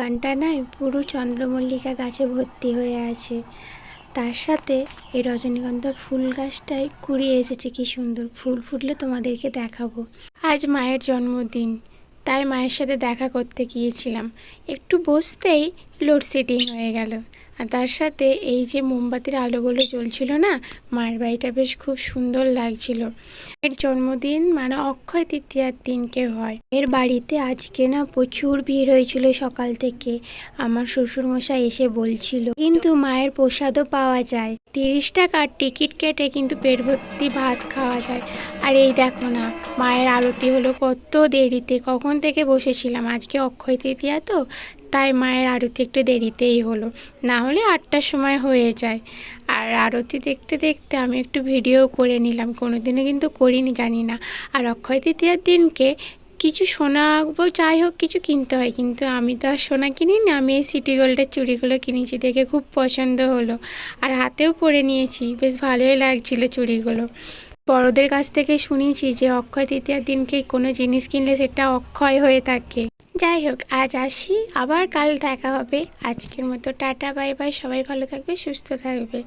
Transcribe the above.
গানটা নয় পুরো চন্দ্রমল্লিকা গাছে ভর্তি হয়ে আছে। তার সাথে এই রজনীগন্ধা ফুল গাছটাই কুড়িয়ে এসেছে, কি সুন্দর ফুল ফুটলে তোমাদেরকে দেখাবো। আজ মায়ের জন্মদিন, তাই মায়ের সাথে দেখা করতে গিয়েছিলাম। একটু বসতেই লোডশেডিং হয়ে গেল। আর তার সাথে এই যে মোমবাতির আলোগুলো জ্বলছিল না মায়ের বাড়িটা বেশ খুব সুন্দর লাগছিল। এর জন্মদিন মানে অক্ষয় তৃতীয়ার দিনকে হয়। এর বাড়িতে আজকে না প্রচুর ভিড় হয়েছিল সকাল থেকে আমার শ্বশুরমশাই এসে বলছিল। কিন্তু মায়ের প্রসাদও পাওয়া যায়। তিরিশ টাকার টিকিট কেটে কিন্তু পেট ভর্তি ভাত খাওয়া যায়। আর এই দেখো না মায়ের আরতি হলো কত দেরিতে কখন থেকে বসেছিলাম? আজকে অক্ষয় তৃতীয়া তো? তাই মায়ের আরতি একটু দেরিতেই হলো। না হলে আটটার সময় হয়ে যায়। আর আরতি দেখতে দেখতে আমি একটু ভিডিও করে নিলাম। কোনো দিনও কিন্তু করিনি, জানি না। আর অক্ষয় তৃতীয়ার দিনকে কিছু সোনা যাই হোক, কিছু কিনতে হয়। কিন্তু আমি তো আর সোনা কিনিনি, আমি এই সিটি গোল্ডের চুড়িগুলো কিনেছি, দেখে খুব পছন্দ হলো। আর হাতেও পরে নিয়েছি, বেশ ভালোই লাগছিল চুড়িগুলো। বড়দের কাছ থেকে শুনেছি যে অক্ষয় তৃতীয়ার দিনকে কোনো জিনিস কিনলে সেটা অক্ষয় হয়ে থাকে। যাই হোক আজ আসি। আবার কাল দেখা হবে। আজকের মতো টাটা বাই বাই সবাই ভালো থাকবে, সুস্থ থাকবে।